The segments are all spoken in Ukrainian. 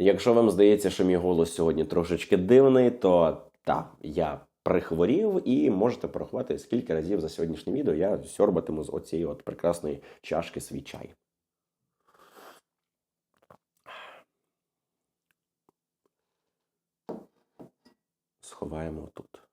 Якщо вам здається, що мій голос сьогодні трошечки дивний, то так, я прихворів і можете порахувати, скільки разів за сьогоднішнє відео я сьорбатиму з оцієї от прекрасної чашки свій чай. Сховаємо тут.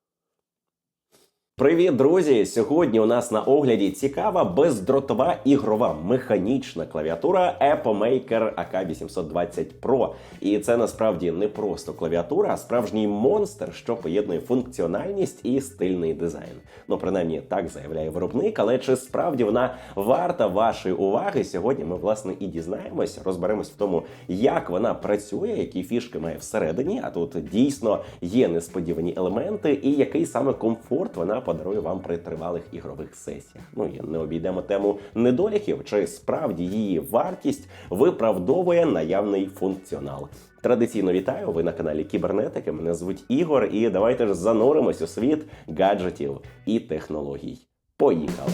Привіт, друзі! Сьогодні у нас на огляді цікава бездротова ігрова механічна клавіатура Apple Maker AK820 Pro. І це насправді не просто клавіатура, а справжній монстр, що поєднує функціональність і стильний дизайн. Ну, принаймні, так заявляє виробник, але чи справді вона варта вашої уваги? Сьогодні ми власне і дізнаємось, розберемось в тому, як вона працює, які фішки має всередині. А тут дійсно є несподівані елементи, і який саме комфорт вона подарує вам при тривалих ігрових сесіях. Ну і не обійдемо тему недоліків, чи справді її вартість виправдовує наявний функціонал. Традиційно вітаю. Ви на каналі Кібернетики. Мене звуть Ігор, і давайте ж зануримось у світ гаджетів і технологій. Поїхали!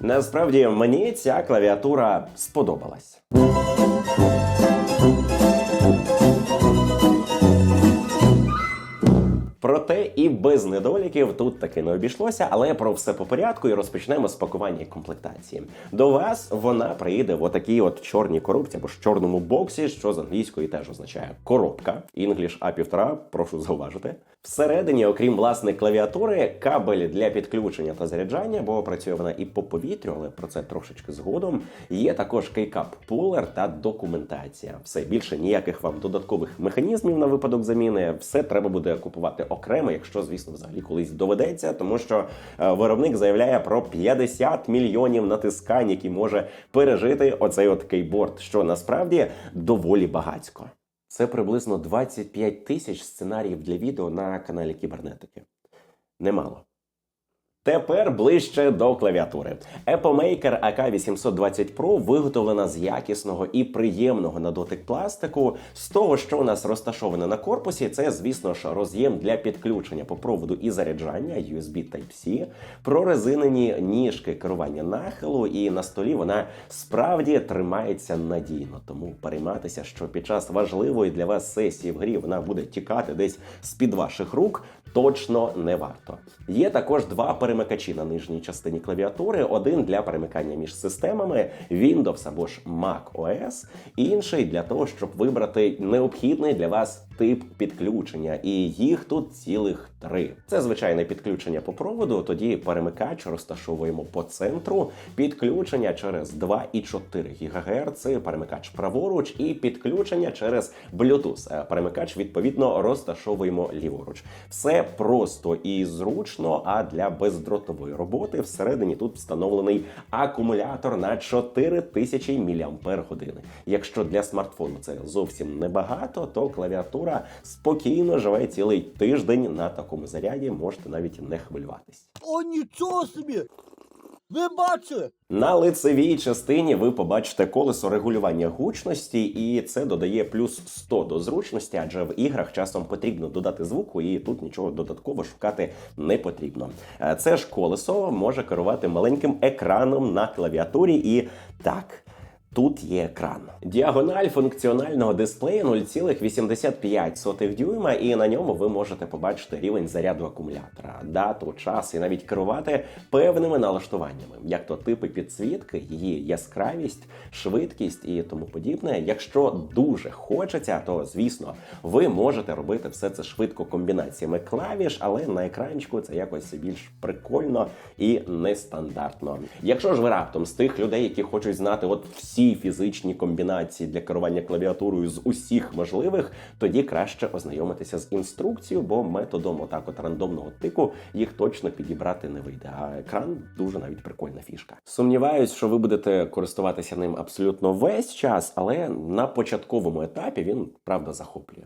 Насправді мені ця клавіатура сподобалась. Проте і без недоліків тут таки не обійшлося, але про все по порядку і розпочнемо з пакування і комплектації. До вас вона приїде в отакій от чорній коробці або ж чорному боксі, що з англійської теж означає коробка. English A1,5, прошу зауважити. Всередині, окрім власне клавіатури, кабель для підключення та заряджання, бо працює вона і по повітрю, але про це трошечки згодом. Є також кейкап пулер та документація. Все більше ніяких вам додаткових механізмів на випадок заміни. Все треба буде купувати окремо, якщо, звісно, взагалі колись доведеться, тому що е, виробник заявляє про 50 мільйонів натискань, які може пережити оцей от кейборд, що насправді доволі багацько. Це приблизно 25 тисяч сценаріїв для відео на каналі Кібернетики. Немало. Тепер ближче до клавіатури. Apple Maker AK820 Pro виготовлена з якісного і приємного на дотик пластику. З того, що у нас розташоване на корпусі, це, звісно ж, роз'єм для підключення по проводу і заряджання USB Type-C, прорезинені ніжки керування нахилу, і на столі вона справді тримається надійно. Тому перейматися, що під час важливої для вас сесії в грі вона буде тікати десь з-під ваших рук. Точно не варто. Є також два перемикачі на нижній частині клавіатури: один для перемикання між системами Windows або ж Mac OS, інший для того, щоб вибрати необхідний для вас тип підключення. І їх тут цілих три. Це звичайне підключення по проводу. Тоді перемикач розташовуємо по центру. Підключення через 2,4 ГГц, перемикач праворуч, і підключення через Bluetooth. Е, Перемикач відповідно розташовуємо ліворуч. Все просто і зручно. А для бездротової роботи всередині тут встановлений акумулятор на 4000 мАч. Якщо для смартфону це зовсім небагато, то клавіатура спокійно живе цілий тиждень на такому заряді. Можете навіть не хвилюватись. О, нічого собі! Ви бачили? На лицевій частині ви побачите колесо регулювання гучності, і це додає плюс 100 до зручності, адже в іграх часом потрібно додати звуку, і тут нічого додатково шукати не потрібно. Е, Це ж колесо може керувати маленьким екраном на клавіатурі, і так. Тут є екран. Діагональ функціонального дисплею 0,85 дюйма, і на ньому ви можете побачити рівень заряду акумулятора, дату, час і навіть керувати певними налаштуваннями, як то типи підсвітки, її яскравість, швидкість і тому подібне. Якщо дуже хочеться, то звісно ви можете робити все це швидко комбінаціями клавіш, але на екранчику це якось більш прикольно і нестандартно. Якщо ж ви раптом з тих людей, які хочуть знати, от всі фізичні комбінації для керування клавіатурою з усіх можливих, тоді краще ознайомитися з інструкцією, бо методом отак от рандомного тику їх точно підібрати не вийде. А екран дуже навіть прикольна фішка. Сумніваюсь, що ви будете користуватися ним абсолютно весь час, але на початковому етапі він правда захоплює.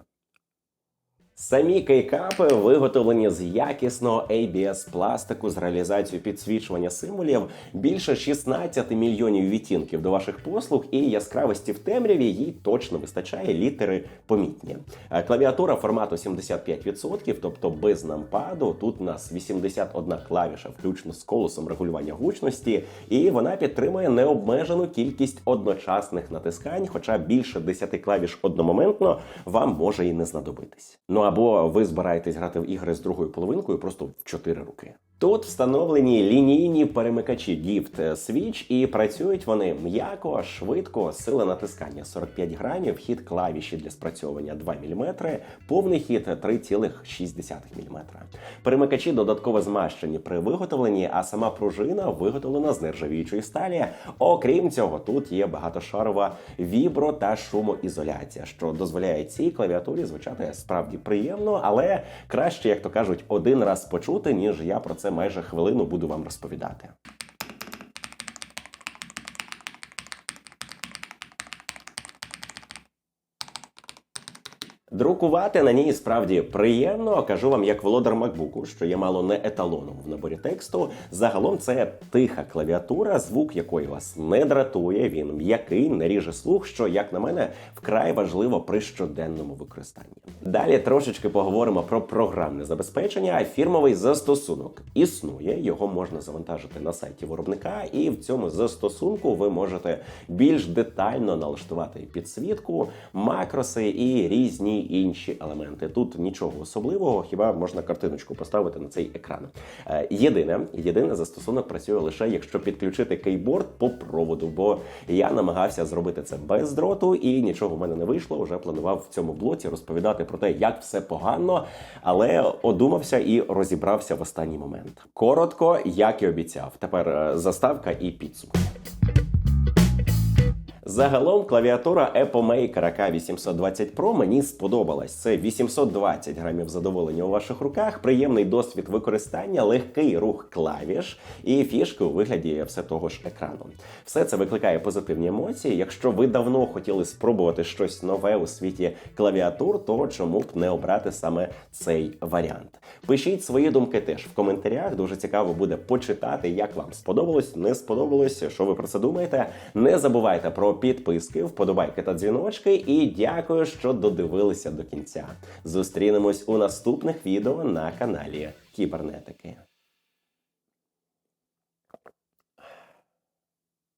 Самі кейкапи виготовлені з якісного ABS пластику з реалізацією підсвічування символів більше 16 мільйонів відтінків до ваших послуг і яскравості в темряві їй точно вистачає літери помітні. Е, Клавіатура формату 75%, тобто без нампаду. Тут у нас 81 клавіша, включно з колесом регулювання гучності, і вона підтримує необмежену кількість одночасних натискань, хоча більше 10 клавіш одномоментно вам може і не знадобитись. Ну або ви збираєтесь грати в ігри з другою половинкою просто в 4 руки. Тут встановлені лінійні перемикачі Gift Switch і працюють вони м'яко, швидко, сила натискання 45 грамів, хід клавіші для спрацьовування 2 мм, повний хід 3,6 мм. Перемикачі додатково змащені при виготовленні, а сама пружина виготовлена з нержавіючої сталі. Окрім цього, тут є багатошарова вібро та шумоізоляція, що дозволяє цій клавіатурі звучати справді приємно, але краще, як то кажуть, один раз почути, ніж я про це майже хвилину буду вам розповідати. Друкувати на ній справді приємно. Кажу вам, як володар макбуку, що є мало не еталоном в наборі тексту. Загалом це тиха клавіатура, звук якої вас не дратує. Він м'який, не ріже слух, що, як на мене, вкрай важливо при щоденному використанні. Далі трошечки поговоримо про програмне забезпечення. Фірмовий застосунок існує, його можна завантажити на сайті виробника, і в цьому застосунку ви можете більш детально налаштувати підсвітку, макроси і різні інші елементи. Тут нічого особливого, хіба можна картиночку поставити на цей екран. Е, Єдине, єдине застосунок працює лише якщо підключити кейборд по проводу, бо я намагався зробити це без дроту, і нічого в мене не вийшло. Вже планував в цьому блоці розповідати про те, як все погано, але одумався і розібрався в останній момент. Коротко, як і обіцяв. Тепер е, заставка і підсумки. Загалом клавіатура Apple Maker AK820 Pro мені сподобалась. Це 820 грамів задоволення у ваших руках, приємний досвід використання, легкий рух клавіш і фішки у вигляді все того ж екрану. Все це викликає позитивні емоції. Якщо ви давно хотіли спробувати щось нове у світі клавіатур, то чому б не обрати саме цей варіант? Пишіть свої думки теж в коментарях. Дуже цікаво буде почитати, як вам сподобалось, не сподобалось, що ви про це думаєте. Не забувайте про підписки, вподобайки та дзвіночки. І дякую, що додивилися до кінця. Зустрінемось у наступних відео на каналі Кібернетики.